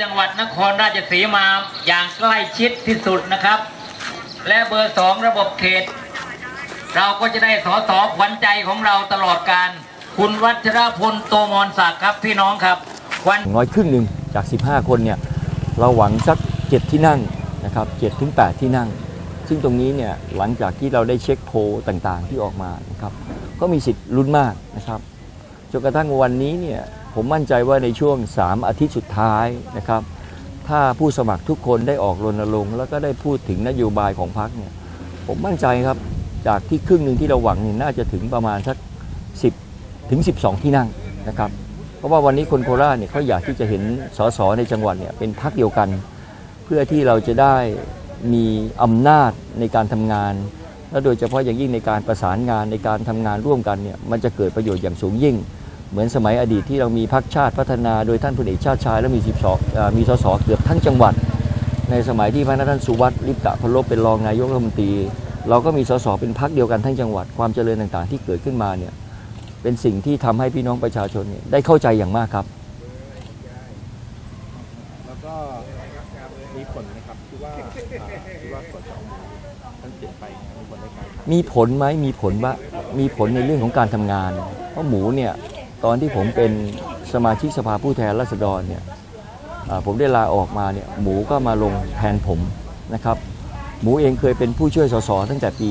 จังหวัดนครราชสีมาอย่างใกล้ชิดที่สุดนะครับ และเบอร์สองระบบเขต เราก็จะได้สอสอขวัญใจของเราตลอดการ คุณวัชรพลโตมรศักดิ์ครับพี่น้องครับวันน้อยครึ่งหนึ่งจาก 15 คนเนี่ยเราหวังสัก 7 ที่นั่งนะครับ7ถึง8ที่นั่ง ซึ่งตรงนี้เนี่ยหลังจากที่เราได้เช็คโพลต่างๆที่ออกมานะครับก็มีสิทธิ์ลุ้นมากนะครับจนกระทั่งวันนี้เนี่ย ผมมั่นใจว่าในช่วง 3 อาทิตย์สุดท้ายนะครับ ถ้าผู้สมัครทุกคนได้ออกรณรงค์แล้วก็ได้พูดถึงนโยบายของพรรคเนี่ย ผมมั่นใจครับ จากที่ครึ่งหนึ่งที่เราหวังเนี่ยน่าจะถึงประมาณสัก 10 ถึง 12 ที่นั่งนะครับ เพราะว่าวันนี้คนโคราชเนี่ยเขาอยากที่จะเห็นสสในจังหวัดเนี่ยเป็นพักเดียวกัน เพื่อที่เราจะได้มีอำนาจในการทำงานและโดยเฉพาะอย่างยิ่งในการประสานงานในการทำงานร่วมกันเนี่ยมันจะเกิดประโยชน์อย่างสูงยิ่ง เหมือนสมัยอดีตที่เรามีพักชาติพัฒนาโดยท่านพลเอกชาติชายและมี12อ่ามีสสเกือบทั้งจังหวัด ในสมัยที่พระท่านสุวัตลิปตะพลบเป็นรองนายกรัฐมนตรี เราก็มีสสเป็นพักเดียวกันทั้งจังหวัดความเจริญต่างๆ ที่เกิดขึ้นมาเนี่ยเป็นสิ่งที่ทำให้พี่น้องประชาชนเนี่ยได้เข้าใจอย่างมากครับแล้วก็มีผลนะครับที่ว่าที่ว่าสจท่านเปลี่ยนไปมีผลในการมีผลไหมมีผลว่ามีผลในเรื่องของการทำงาน เพราะหมูเนี่ย ตอนที่ผมเป็นสมาชิกสภาผู้แทนราษฎรเนี่ยผมได้ลาออกมาเนี่ยหมูก็มาลงแทนผมนะครับ หมูเองเคยเป็นผู้ช่วยสสตั้งแต่ปี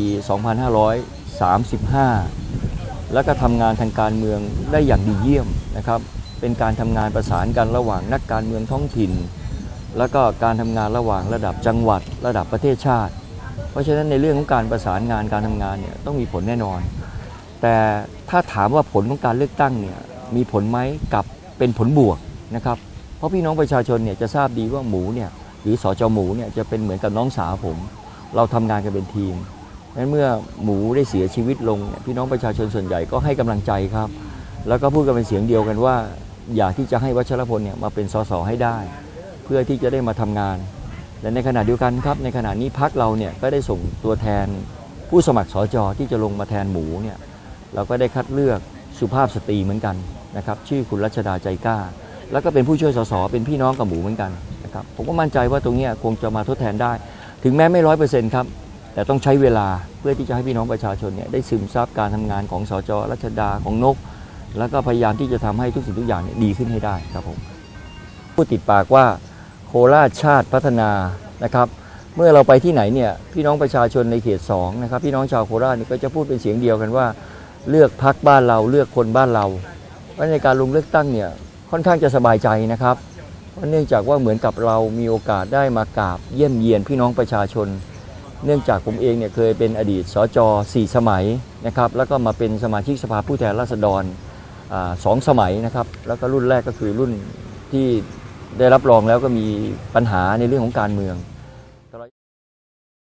2535 แล้วก็ทำงานทางการเมืองได้อย่างดีเยี่ยมนะครับ เป็นการทำงานประสานกันระหว่างนักการเมืองท้องถิ่น แล้วก็การทำงานระหว่างระดับจังหวัด ระดับประเทศชาติ เพราะฉะนั้นในเรื่องของการประสานงานการทำงานเนี่ยต้องมีผลแน่นอน แต่ถ้าถามว่าผลของการเลือกตั้งเนี่ยมีผลไหมกับเป็นผลบวกนะครับเพราะพี่น้องประชาชนเนี่ยจะทราบดีว่าหมูเนี่ยหรือสจหมูเนี่ยจะเป็นเหมือนกับน้องสาวผม เราทำงานกันเป็นทีมนั้นเมื่อหมูได้เสียชีวิตลงเนี่ยพี่น้องประชาชนส่วนใหญ่ก็ให้กำลังใจครับ แล้วก็พูดกันเป็นเสียงเดียวกันว่า อยากที่จะให้วัชรพลเนี่ยมาเป็นสสให้ได้ เพื่อที่จะได้มาทำงาน และในขณะเดียวกันครับในขณะนี้พักเราเนี่ยก็ได้ส่งตัวแทนผู้สมัครสจที่จะลงมาแทนหมูเนี่ย เราก็ได้คัดเลือกสุภาพสตรีเหมือนกันนะครับชื่อคุณรัชดาใจกล้า แล้วก็เป็นผู้ช่วยสสเป็นพี่น้องกับหมูเหมือนกันนะครับผมก็มั่นใจว่าตรงนี้คงจะมาทดแทนได้ ถึงแม้ไม่ร้อยเปอร์เซ็นต์ครับแต่ต้องใช้เวลาเพื่อที่จะให้พี่น้องประชาชนเนี่ยได้ซึมซับการทำงานของสจรัชดาของนก แล้วก็พยายามที่จะทำให้ทุกสิ่งทุกอย่างเนี่ยดีขึ้นให้ได้ครับผมพูดติดปากว่าโคราชชาติพัฒนานะครับเมื่อเราไปที่ไหนเนี่ยพี่น้องประชาชนในเขต2นะครับพี่น้องชาวโคราชเนี่ยก็จะพูดเป็นเสียงเดียวกันว่า เลือกพักบ้านเราเลือกคนบ้านเราเพราะในการลงเลือกตั้งเนี่ยค่อนข้างจะสบายใจนะครับเพราะเนื่องจากว่าเหมือนกับเรามีโอกาสได้มากราบเยี่ยมเยียนพี่น้องประชาชน เนื่องจากผมเองเนี่ยเคยเป็นอดีตสจสี่สมัยนะครับแล้วก็มาเป็นสมาชิกสภาผู้แทนราษฎรสองสมัยนะครับแล้วก็รุ่นแรกก็คือรุ่นที่ได้รับรองแล้วก็มีปัญหาในเรื่องของการเมือง